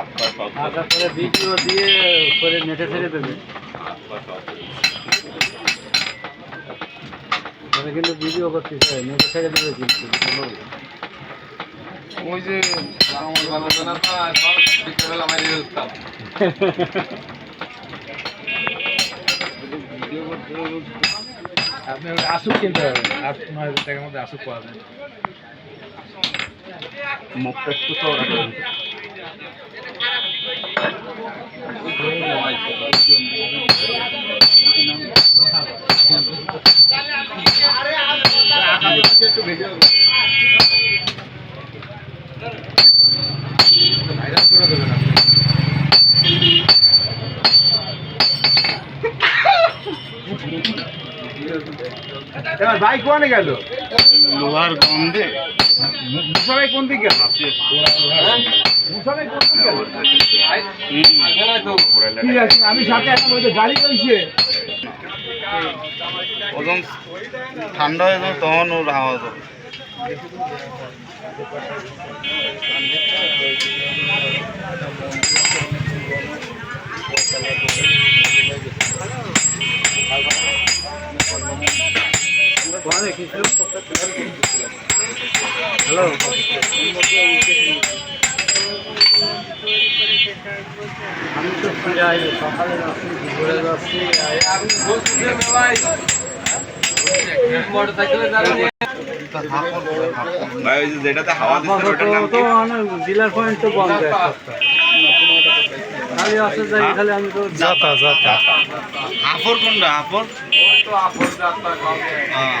হাত পা তারপরে ভিডিও দিয়ে করে নেটে ছেড়ে দেবে। তবে কিন্তু ভিডিও করতেছে নেটে ছেড়ে দেবে কিন্তু ওই যে আপনি আসুক কিনতে হবে আট নয় হাজার টাকার মধ্যে আসুক পাওয়া যায়। মুখটা একটু করে দিতে। ভাইরাল করে দেবেন আপনি এবার বাইক কোয়ানে গেল। লোহার গন্ধে। মুসাবাই কোন দিকে আমি সাথে একটা গাড়ি রয়েছে ওজন ঠান্ডা হয়ে যাবে তখন ওর আওয়াজ হবে হ্যালো আমি তো ফিরাই সকালে যাচ্ছি দুপুরে যাচ্ছি আমি বলছি যে ভাই ওই যেটাতে হাওয়া দিচ্ছে ওটার নাম কি? ডিলার পয়েন্ট তো বন্ধ। খালি আসতে যাই খালি আমি তো যাতা যাতা। হাফর কোনটা হাফর? ওই তো হ্যাঁ।